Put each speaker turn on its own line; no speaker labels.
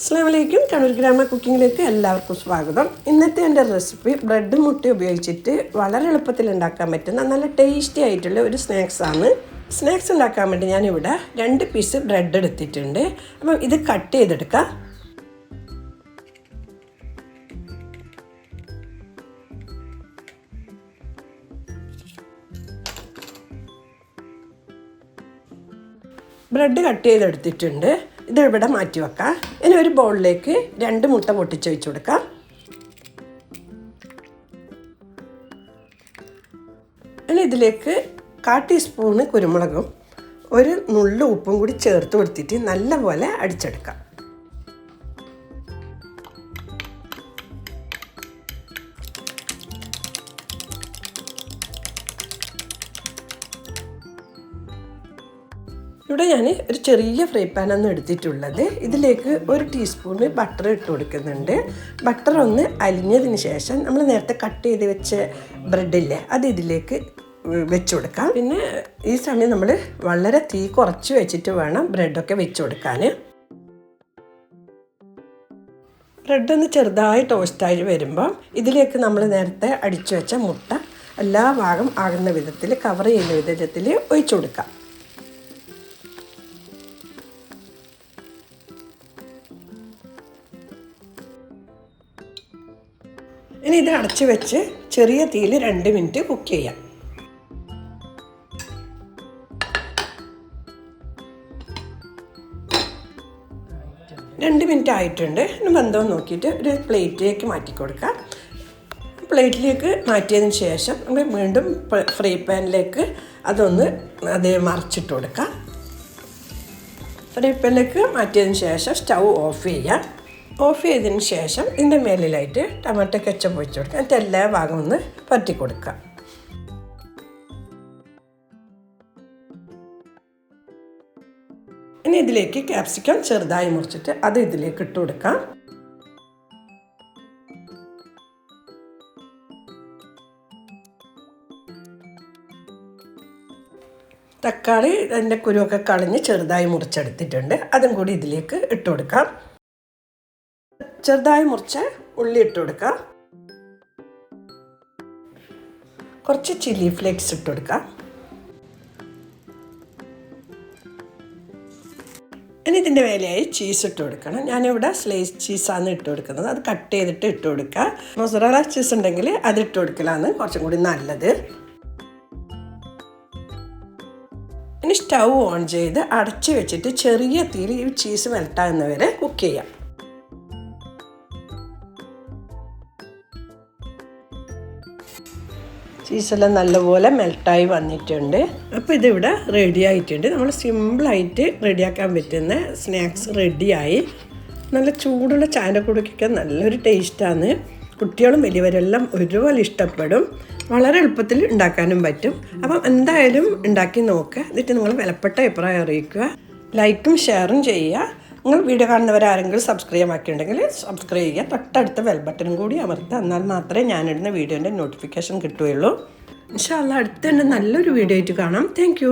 അസ്ലാമലൈക്കും കണ്ണൂർ ഗ്രാമ കുക്കിങ്ങിലേക്ക് എല്ലാവർക്കും സ്വാഗതം. ഇന്നത്തെ എന്റെ റെസിപ്പി ബ്രെഡ് മുട്ടി ഉപയോഗിച്ചിട്ട് വളരെ എളുപ്പത്തിൽ ഉണ്ടാക്കാൻ പറ്റുന്ന നല്ല ടേസ്റ്റി ആയിട്ടുള്ള ഒരു സ്നാക്സാണ് സ്നാക്സ് ഉണ്ടാക്കാൻ വേണ്ടി ഞാനിവിടെ രണ്ട് പീസ് ബ്രെഡ് എടുത്തിട്ടുണ്ട്. അപ്പം ഇത് കട്ട് ചെയ്തെടുക്കാം. ബ്രെഡ് കട്ട് ചെയ്തെടുത്തിട്ടുണ്ട്. ഇത് ഇവിടെ മാറ്റി വെക്കാം. ഇനി ഒരു ബൗളിലേക്ക് രണ്ട് മുട്ട പൊട്ടിച്ച് വെച്ച് കൊടുക്കാം. ഇനി ഇതിലേക്ക് കാ ടീസ്പൂണ് കുരുമുളകും ഒരു നുള്ളു ഉപ്പും കൂടി ചേർത്ത് കൊടുത്തിട്ട് നല്ലപോലെ അടിച്ചെടുക്കാം. ഇവിടെ ഞാൻ ഒരു ചെറിയ ഫ്രൈ പാനാണ് എടുത്തിട്ടുള്ളത്. ഇതിലേക്ക് ഒരു ടീസ്പൂണ് ബട്ടർ ഇട്ട് കൊടുക്കുന്നുണ്ട്. ബട്ടർ ഒന്ന് അലിഞ്ഞതിന് ശേഷം നമ്മൾ നേരത്തെ കട്ട് ചെയ്ത് വെച്ച ബ്രെഡില്ലേ അത് ഇതിലേക്ക് വെച്ച് കൊടുക്കാം. പിന്നെ ഈ സമയം നമ്മൾ വളരെ തീ കുറച്ച് വെച്ചിട്ട് വേണം ബ്രെഡൊക്കെ വെച്ച് കൊടുക്കാൻ ബ്രെഡ് ഒന്ന് ചെറുതായി ടോസ്റ്റായി വരുമ്പോൾ ഇതിലേക്ക് നമ്മൾ നേരത്തെ അടിച്ചു വെച്ച മുട്ട എല്ലാ ഭാഗം ആകുന്ന വിധത്തിൽ കവർ ചെയ്യുന്ന വിധത്തിൽ ഒഴിച്ചു കൊടുക്കാം. ഇനി ഇത് അടച്ചു വെച്ച് ചെറിയ തീയിൽ രണ്ട് മിനിറ്റ് കുക്ക് ചെയ്യാം. രണ്ട് മിനിറ്റ് ആയിട്ടുണ്ട്. ഇനി ബന്ധം നോക്കിയിട്ട് ഒരു പ്ലേറ്റിലേക്ക് മാറ്റി കൊടുക്കാം. പ്ലേറ്റിലേക്ക് മാറ്റിയതിന് ശേഷം നമ്മൾ വീണ്ടും ഫ്രൈ പാനിലേക്ക് അതൊന്ന് അത് മറിച്ചിട്ട് കൊടുക്കാം. ഫ്രൈ പാനിലേക്ക് മാറ്റിയതിന് ശേഷം സ്റ്റൗ ഓഫ് ചെയ്യാം. ഓഫ് ചെയ്തതിന് ശേഷം ഇതിന്റെ മേലിലായിട്ട് ടൊമാറ്റോ കെച്ചപ്പ് ഒഴിച്ച് കൊടുക്കുക എന്നിട്ട് എല്ലാ ഭാഗം ഒന്ന് പറ്റി കൊടുക്കാം. ഇനി ഇതിലേക്ക് ക്യാപ്സിക്കം ചെറുതായി മുറിച്ചിട്ട് അത് ഇതിലേക്ക് ഇട്ട് കൊടുക്കാം. തക്കാളി അതിന്റെ കുരുവൊക്കെ കളഞ്ഞ് ചെറുതായി മുറിച്ചെടുത്തിട്ടുണ്ട്. അതും കൂടി ഇതിലേക്ക് ഇട്ട് കൊടുക്കാം. ചെറുതായി മുറിച്ച് ഉള്ളി ഇട്ട് കൊടുക്കുക കുറച്ച് ചില്ലി ഫ്ലേക്സ് ഇട്ട് കൊടുക്കുക ഇനി ഇതിന്റെ മേലെയായി ചീസ് ഇട്ട് കൊടുക്കണം. ഞാനിവിടെ സ്ലൈസ് ചീസാണ് ഇട്ട് കൊടുക്കുന്നത്. അത് കട്ട് ചെയ്തിട്ട് ഇട്ട് കൊടുക്കുക മൊസറല ചീസ് ഉണ്ടെങ്കിൽ അത് ഇട്ട് കൊടുക്കലാണ് കുറച്ചും കൂടി നല്ലത്. ഇനി സ്റ്റൗ ഓൺ ചെയ്ത് അടച്ച് വെച്ചിട്ട് ചെറിയ തീയിൽ ഈ ചീസ് മെൽട്ടാകുന്നവരെ കുക്ക് ചെയ്യാം. ചീസെല്ലാം നല്ലപോലെ മെൽട്ടായി വന്നിട്ടുണ്ട്. അപ്പോൾ ഇതിവിടെ റെഡി ആയിട്ടുണ്ട്. നമ്മൾ സിമ്പിളായിട്ട് റെഡിയാക്കാൻ പറ്റുന്ന സ്നാക്സ് റെഡിയായി. നല്ല ചൂടുള്ള ചായ കുടിക്കാൻ നല്ലൊരു ടേസ്റ്റാണ്. കുട്ടികളും വലിയവരെല്ലാം ഒരുപോലെ ഇഷ്ടപ്പെടും. വളരെ എളുപ്പത്തിൽ ഉണ്ടാക്കാനും പറ്റും. അപ്പം എന്തായാലും ഉണ്ടാക്കി നോക്കുക. എന്നിട്ട് നിങ്ങൾ വിലപ്പെട്ട അഭിപ്രായം അറിയിക്കുക. ലൈക്കും ഷെയറും ചെയ്യുക. നിങ്ങൾ വീഡിയോ കാണുന്നവരാരെങ്കിലും സബ്സ്ക്രൈബ് ആക്കിയിട്ടുണ്ടെങ്കിൽ സബ്സ്ക്രൈബ് ചെയ്യുക. തൊട്ടടുത്ത ബെൽ ബട്ടനും കൂടി അമർത്തുക. എന്നാൽ മാത്രമേ ഞാനിടുന്ന വീഡിയോന്റെ നോട്ടിഫിക്കേഷൻ കിട്ടുകയുള്ളൂ. ഇൻഷാല്ല അടുത്ത നല്ലൊരു വീഡിയോ ആയിട്ട് കാണാം. താങ്ക്